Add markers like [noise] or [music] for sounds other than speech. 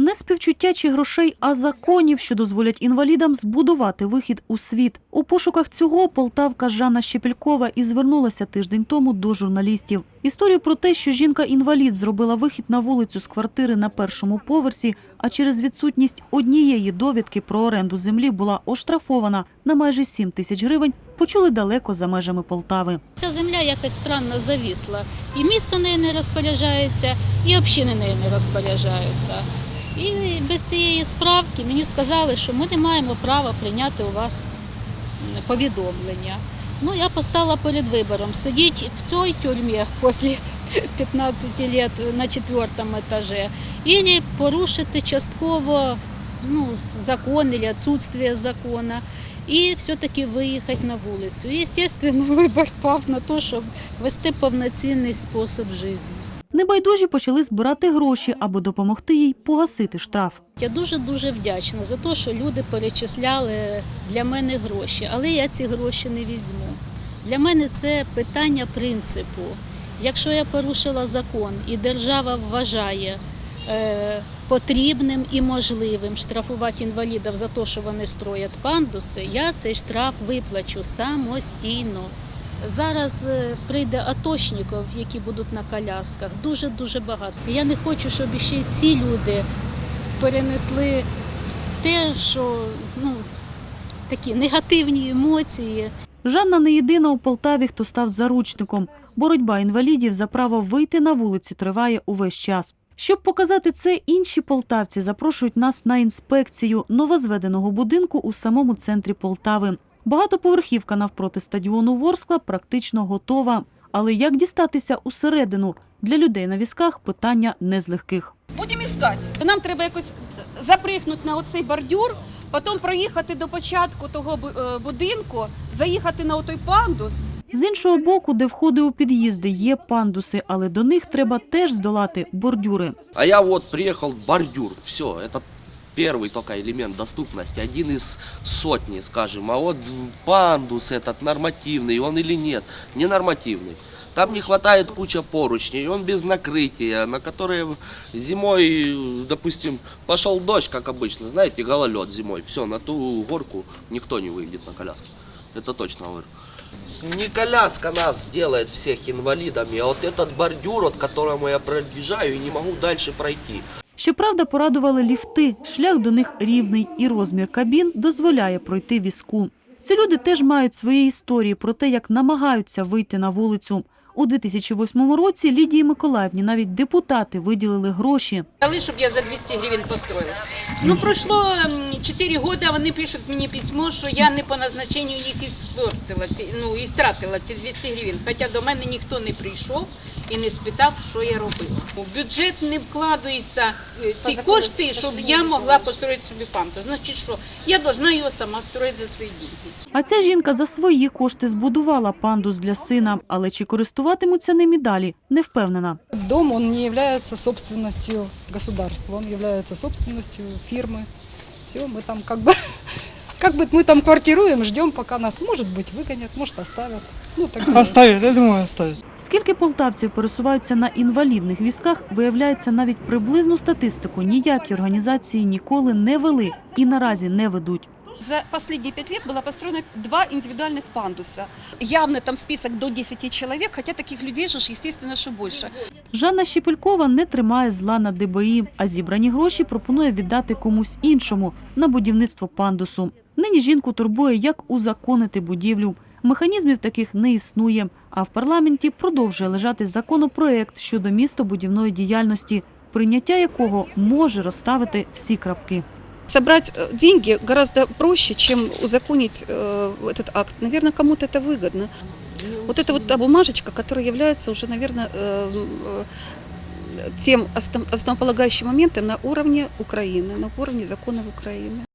Не співчуття чи грошей, а законів, що дозволять інвалідам збудувати вихід у світ. У пошуках цього полтавка Жанна Щепелькова і звернулася тиждень тому до журналістів. Історію про те, що жінка-інвалід зробила вихід на вулицю з квартири на першому поверсі, а через відсутність однієї довідки про оренду землі була оштрафована на майже 7 тисяч гривень, почули далеко за межами Полтави. Ця земля якось странно завісла. І місто нею не розпоряджається, і общини нею не розпоряджаються. І без цієї справки мені сказали, що ми не маємо права прийняти у вас повідомлення. Ну, я постала перед вибором сидіти в цій тюрмі після [laughs] 15 років на четвертому етажі, або порушити частково ну, закон або відсутствие закону і все-таки виїхати на вулицю. І, звісно, [laughs] вибір пав на те, щоб вести повноцінний спосіб життя. Небайдужі почали збирати гроші, аби допомогти їй погасити штраф. Я дуже-дуже вдячна за те, що люди перечисляли для мене гроші, але я ці гроші не візьму. Для мене це питання принципу. Якщо я порушила закон і держава вважає е, потрібним і можливим штрафувати інвалідів за те, що вони строять пандуси, я цей штраф виплачу самостійно. Зараз е, прийде атошників, які будуть на колясках, дуже-дуже багато. Я не хочу, щоб ще ці люди перенесли те, що ну, такі негативні емоції. Жанна не єдина у Полтаві, хто став заручником. Боротьба інвалідів за право вийти на вулиці триває увесь час. Щоб показати це, інші полтавці запрошують нас на інспекцію новозведеного будинку у самому центрі Полтави. Багатоповерхівка навпроти стадіону Ворскла практично готова. Але як дістатися усередину? Для людей на візках питання не з легких. Будемо іскати. Нам треба якось запригнути на оцей бордюр, потім проїхати до початку того е, будинку, заїхати на отой пандус. З іншого боку, де входи у під'їзди, є пандуси, але до них треба теж здолати бордюри. А я вот приехал в бордюр. Все, это первый только элемент доступности, один из сотни, скажем. А вот пандус этот нормативный, он или нет, ненормативный. Там не хватает куча поручней, он без накрытия, на которые зимой, допустим, пошел дождь, как обычно, знаете, гололед зимой. Все, на ту горку никто не выйдет на коляске. Это точно говорю. Не коляска нас делает всех инвалидами, а вот этот бордюр, от которому я проезжаю и не могу дальше пройти. Щоправда, порадували ліфти. Шлях до них рівний, і розмір кабін дозволяє пройти візку. Ці люди теж мають свої історії про те, як намагаються вийти на вулицю. У 2008 році Лідії Миколаївні навіть депутати виділили гроші. Дали, щоб я за 200 гривень построила. Ну, пройшло м, 4 роки, а вони пишуть мені письмо, що я не по назначенню їх і спортила, ці- ну, і стратила ці 200 гривень. Хоча до мене ніхто не прийшов і не спитав, що я робила. У бюджет не вкладаються е, ті кошти, щоб я могла построїти собі пам'яту. Значить, що я повинна його сама строїти за свої деньги. А ця жінка за свої кошти збудувала пандус для сина, але чи користуватимуться ним і далі, не впевнена. Дом, он не является собственностью государства, он является собственностью фирмы. Все, мы там как бы, [laughs] как бы мы там квартируем, ждем, пока нас, может быть, выгонят, может, оставят. Ну, так далее. Оставят, я думаю, оставят. Скільки полтавців пересуваються на інвалідних візках, виявляється навіть приблизну статистику ніякі організації ніколи не вели і наразі не ведуть. За последние пять лет было построено два индивидуальных пандуса. Явно там список до 10 человек, хотя таких людей же, естественно, что больше. Жанна Щепелькова не тримає зла на ДБІ, а зібрані гроші пропонує віддати комусь іншому на будівництво пандусу. Нині жінку турбує, як узаконити будівлю. Механізмів таких не існує. А в парламенті продовжує лежати законопроект щодо містобудівної діяльності, прийняття якого може розставити всі крапки. Собрать э, деньги гораздо проще, чем узаконить э, этот акт. Наверное, кому-то это выгодно. Вот это вот та бумажечка, которая является уже, наверное, э, э, тем основ- основополагающим моментом на уровне Украины, на уровне законов Украины.